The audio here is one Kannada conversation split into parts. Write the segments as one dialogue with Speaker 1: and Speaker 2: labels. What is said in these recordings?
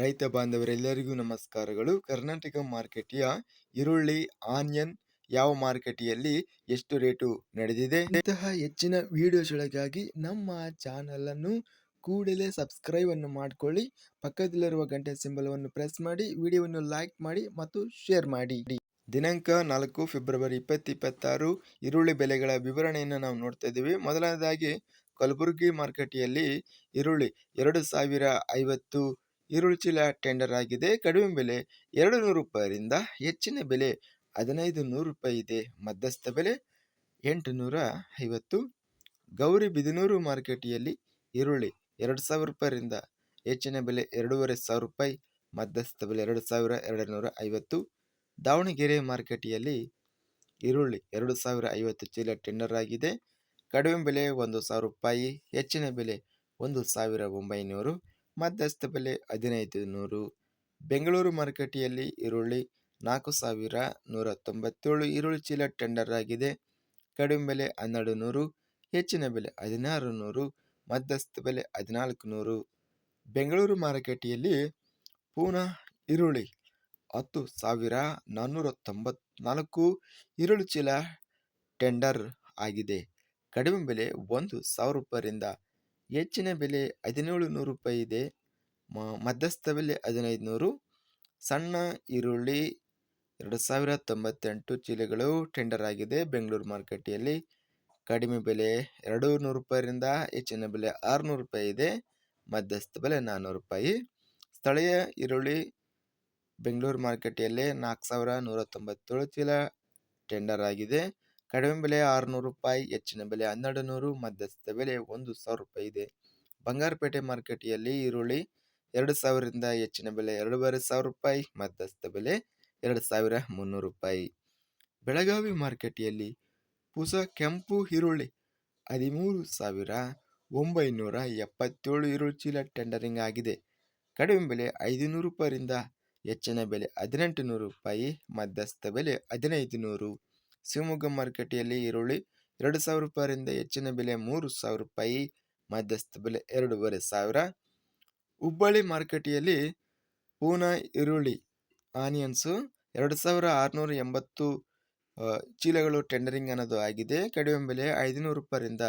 Speaker 1: ರೈತ ಬಾಂಧವರೆಲ್ಲರಿಗೂ ನಮಸ್ಕಾರಗಳು. ಕರ್ನಾಟಕ ಮಾರ್ಕೆಟಿಯ ಈರುಳ್ಳಿ, ಆನಿಯನ್ ಯಾವ ಮಾರ್ಕೆಟಿಯಲ್ಲಿ ಎಷ್ಟು ರೇಟು ನಡೆದಿದೆ? ಇಂತಹ ಹೆಚ್ಚಿನ ವಿಡಿಯೋಸ್ಗಳಿಗಾಗಿ ನಮ್ಮ ಚಾನಲ್ ಅನ್ನು ಕೂಡಲೇ ಸಬ್ಸ್ಕ್ರೈಬ್ ಅನ್ನು ಮಾಡಿಕೊಳ್ಳಿ. ಪಕ್ಕದಲ್ಲಿರುವ ಗಂಟೆ ಸಿಂಬಲವನ್ನು ಪ್ರೆಸ್ ಮಾಡಿ, ವಿಡಿಯೋವನ್ನು ಲೈಕ್ ಮಾಡಿ ಮತ್ತು ಶೇರ್ ಮಾಡಿ. ದಿನಾಂಕ ನಾಲ್ಕು ಫೆಬ್ರವರಿ ಇಪ್ಪತ್ತಿಪ್ಪತ್ತಾರು, ಈರುಳ್ಳಿ ಬೆಲೆಗಳ ವಿವರಣೆಯನ್ನು ನಾವು ನೋಡ್ತಾ ಇದ್ದೀವಿ. ಮೊದಲನೇದಾಗಿ, ಕಲಬುರಗಿ ಮಾರುಕಟ್ಟೆಯಲ್ಲಿ ಈರುಳ್ಳಿ ಎರಡು ಸಾವಿರ ಐವತ್ತು ಈರುಳ್ಳಿ ಚೀಲ ಟೆಂಡರ್ ಆಗಿದೆ. ಕಡಿಮೆ ಬೆಲೆ ಎರಡು ನೂರು ರೂಪಾಯಿಯಿಂದ ಹೆಚ್ಚಿನ ಬೆಲೆ ಹದಿನೈದು ನೂರು ರೂಪಾಯಿ ಇದೆ. ಮಧ್ಯಸ್ಥ ಬೆಲೆ ಎಂಟು ನೂರ ಐವತ್ತು ಗೌರಿ ಬಿದನೂರು ಮಾರುಕಟ್ಟೆಯಲ್ಲಿ ಈರುಳ್ಳಿ ಎರಡು ಸಾವಿರ ರೂಪಾಯಿಯಿಂದ ಹೆಚ್ಚಿನ ಬೆಲೆ ಎರಡೂವರೆ ಸಾವಿರ ರೂಪಾಯಿ, ಮಧ್ಯಸ್ಥ ಬೆಲೆ ಎರಡು ಸಾವಿರ ಎರಡು ನೂರ ಐವತ್ತು ದಾವಣಗೆರೆ ಮಾರುಕಟ್ಟೆಯಲ್ಲಿ ಈರುಳ್ಳಿ ಎರಡು ಸಾವಿರ ಐವತ್ತು ಚೀಲ ಟೆಂಡರ್ ಆಗಿದೆ. ಕಡಿಮೆ ಬೆಲೆ ಒಂದು ಸಾವಿರ ರೂಪಾಯಿ, ಹೆಚ್ಚಿನ ಬೆಲೆ ಒಂದು ಸಾವಿರ ಒಂಬೈನೂರು. ಮಧ್ಯಸ್ಥ ಬೆಲೆ ಹದಿನೈದು ನೂರು ಬೆಂಗಳೂರು ಮಾರುಕಟ್ಟೆಯಲ್ಲಿ ಈರುಳ್ಳಿ ನಾಲ್ಕು ಸಾವಿರ ನೂರ ತೊಂಬತ್ತೇಳು ಈರುಳ್ಳಿ ಚೀಲ ಟೆಂಡರ್ ಆಗಿದೆ. ಕಡಿಮೆ ಬೆಲೆ ಹನ್ನೆರಡು ನೂರು ಹೆಚ್ಚಿನ ಬೆಲೆ ಹದಿನಾರು ನೂರು ಮಧ್ಯಸ್ಥ ಬೆಲೆ ಹದಿನಾಲ್ಕು ನೂರು ಬೆಂಗಳೂರು ಮಾರುಕಟ್ಟೆಯಲ್ಲಿ ಪೂನಾ ಈರುಳ್ಳಿ ಹತ್ತು ಸಾವಿರ ನಾನ್ನೂರ ತೊಂಬತ್ನಾಲ್ಕು ಈರುಳ್ಳಿ ಚೀಲ ಟೆಂಡರ್ ಆಗಿದೆ. ಕಡಿಮೆ ಬೆಲೆ ಒಂದು ಸಾವಿರ ರೂಪಾಯಿಯಿಂದ ಹೆಚ್ಚಿನ ಬೆಲೆ ಹದಿನೇಳು ನೂರು ರೂಪಾಯಿ ಇದೆ. ಮಧ್ಯಸ್ಥ ಬೆಲೆ ಹದಿನೈದು ನೂರು. ಸಣ್ಣ ಈರುಳ್ಳಿ ಎರಡು ಸಾವಿರ ತೊಂಬತ್ತೆಂಟು ಚೀಲಗಳು ಟೆಂಡರ್ ಆಗಿದೆ ಬೆಂಗಳೂರು ಮಾರುಕಟ್ಟೆಯಲ್ಲಿ. ಕಡಿಮೆ ಬೆಲೆ ಎರಡು ನೂರು ರೂಪಾಯಿಯಿಂದ ಹೆಚ್ಚಿನ ಬೆಲೆ ಆರುನೂರು ರೂಪಾಯಿ ಇದೆ. ಮಧ್ಯಸ್ಥ ಬೆಲೆ ನಾನ್ನೂರು ರೂಪಾಯಿ. ಸ್ಥಳೀಯ ಈರುಳ್ಳಿ ಬೆಂಗಳೂರು ಮಾರುಕಟ್ಟೆಯಲ್ಲಿ ನಾಲ್ಕು ಸಾವಿರ ನೂರ ತೊಂಬತ್ತೇಳು ಚೀಲ ಟೆಂಡರ್ ಆಗಿದೆ. ಕಡಿಮೆ ಬೆಲೆ ಆರುನೂರು ರೂಪಾಯಿ, ಹೆಚ್ಚಿನ ಬೆಲೆ ಹನ್ನೆರಡು ನೂರು ಮಧ್ಯಸ್ಥ ಬೆಲೆ ಒಂದು ಸಾವಿರ ರೂಪಾಯಿ ಇದೆ. ಬಂಗಾರಪೇಟೆ ಮಾರುಕಟ್ಟೆಯಲ್ಲಿ ಈರುಳ್ಳಿ ಎರಡು ಸಾವಿರದಿಂದ ಹೆಚ್ಚಿನ ಬೆಲೆ ಎರಡೂವರೆ ಸಾವಿರ ರೂಪಾಯಿ ಮಧ್ಯಸ್ಥ ಬೆಲೆ ಎರಡು ಸಾವಿರ ಮುನ್ನೂರು ರೂಪಾಯಿ. ಬೆಳಗಾವಿ ಮಾರುಕಟ್ಟೆಯಲ್ಲಿ ಹೊಸ ಕೆಂಪು ಈರುಳ್ಳಿ ಹದಿಮೂರು ಸಾವಿರ ಒಂಬೈನೂರ ಎಪ್ಪತ್ತೇಳು ಈರುಳ್ಳಿ ಚೀಲ ಟೆಂಡರಿಂಗ್ ಆಗಿದೆ. ಕಡಿಮೆ ಬೆಲೆ ಐದುನೂರು ರೂಪಾಯಿಂದ ಹೆಚ್ಚಿನ ಬೆಲೆ ಹದಿನೆಂಟು ನೂರು ರೂಪಾಯಿ ಮಧ್ಯಸ್ಥ ಬೆಲೆ ಹದಿನೈದು ನೂರು ಶಿವಮೊಗ್ಗ ಮಾರುಕಟ್ಟೆಯಲ್ಲಿ ಈರುಳ್ಳಿ ಎರಡು ಸಾವಿರ ರೂಪಾಯಿಯಿಂದ ಹೆಚ್ಚಿನ ಬೆಲೆ ಮೂರು ಸಾವಿರ ರೂಪಾಯಿ, ಮಧ್ಯಸ್ಥ ಬೆಲೆ ಎರಡೂವರೆ ಸಾವಿರ. ಹುಬ್ಬಳ್ಳಿ ಮಾರುಕಟ್ಟೆಯಲ್ಲಿ ಪೂನಾ ಈರುಳ್ಳಿ, ಆನಿಯನ್ಸು ಎರಡು ಸಾವಿರ ಆರುನೂರ ಎಂಬತ್ತು ಚೀಲಗಳು ಟೆಂಡರಿಂಗ್ ಅನ್ನೋದು ಆಗಿದೆ. ಕಡಿಮೆ ಬೆಲೆ ಐದುನೂರು ರೂಪಾಯಿಂದ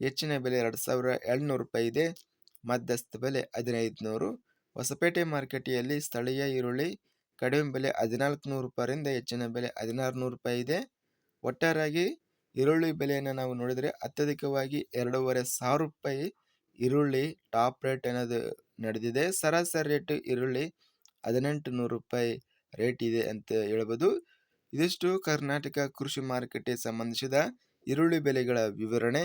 Speaker 1: ಹೆಚ್ಚಿನ ಬೆಲೆ ಎರಡು ಸಾವಿರ ಏಳ್ನೂರು ರೂಪಾಯಿ ಇದೆ. ಮಧ್ಯಸ್ಥ ಬೆಲೆ ಹದಿನೈದು ನೂರು ಹೊಸಪೇಟೆ ಮಾರುಕಟ್ಟೆಯಲ್ಲಿ ಸ್ಥಳೀಯ ಈರುಳ್ಳಿ ಕಡಿಮೆ ಬೆಲೆ ಹದಿನಾಲ್ಕು ನೂರು ರೂಪಾಯಿಂದ ಹೆಚ್ಚಿನ ಬೆಲೆ ಹದಿನಾರು ನೂರು ರೂಪಾಯಿ ಇದೆ. ಒಟ್ಟಾರೆಯಾಗಿ ಈರುಳ್ಳಿ ಬೆಲೆಯನ್ನು ನಾವು ನೋಡಿದರೆ ಅತ್ಯಧಿಕವಾಗಿ ಎರಡೂವರೆ ಸಾವಿರ ರೂಪಾಯಿ ಈರುಳ್ಳಿ ಟಾಪ್ ರೇಟ್ ಅನ್ನೋದು ನಡೆದಿದೆ. ಸರಾಸರಿ ರೇಟ್ ಈರುಳ್ಳಿ ಹದಿನೆಂಟು ನೂರು ರೂಪಾಯಿ ರೇಟ್ ಇದೆ ಅಂತ ಹೇಳ್ಬೋದು. ಇದಿಷ್ಟು ಕರ್ನಾಟಕ ಕೃಷಿ ಮಾರುಕಟ್ಟೆ ಸಂಬಂಧಿಸಿದ ಈರುಳ್ಳಿ ಬೆಲೆಗಳ ವಿವರಣೆ.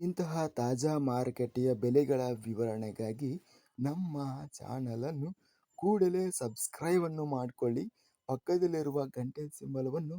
Speaker 1: ಇಂತಹ ತಾಜಾ ಮಾರುಕಟ್ಟೆಯ ಬೆಲೆಗಳ ವಿವರಣೆಗಾಗಿ ನಮ್ಮ ಚಾನಲನ್ನು ಕೂಡಲೇ ಸಬ್ಸ್ಕ್ರೈಬನ್ನು ಮಾಡಿಕೊಳ್ಳಿ. ಪಕ್ಕದಲ್ಲಿರುವ ಗಂಟೆ ಸಿಂಬಲವನ್ನು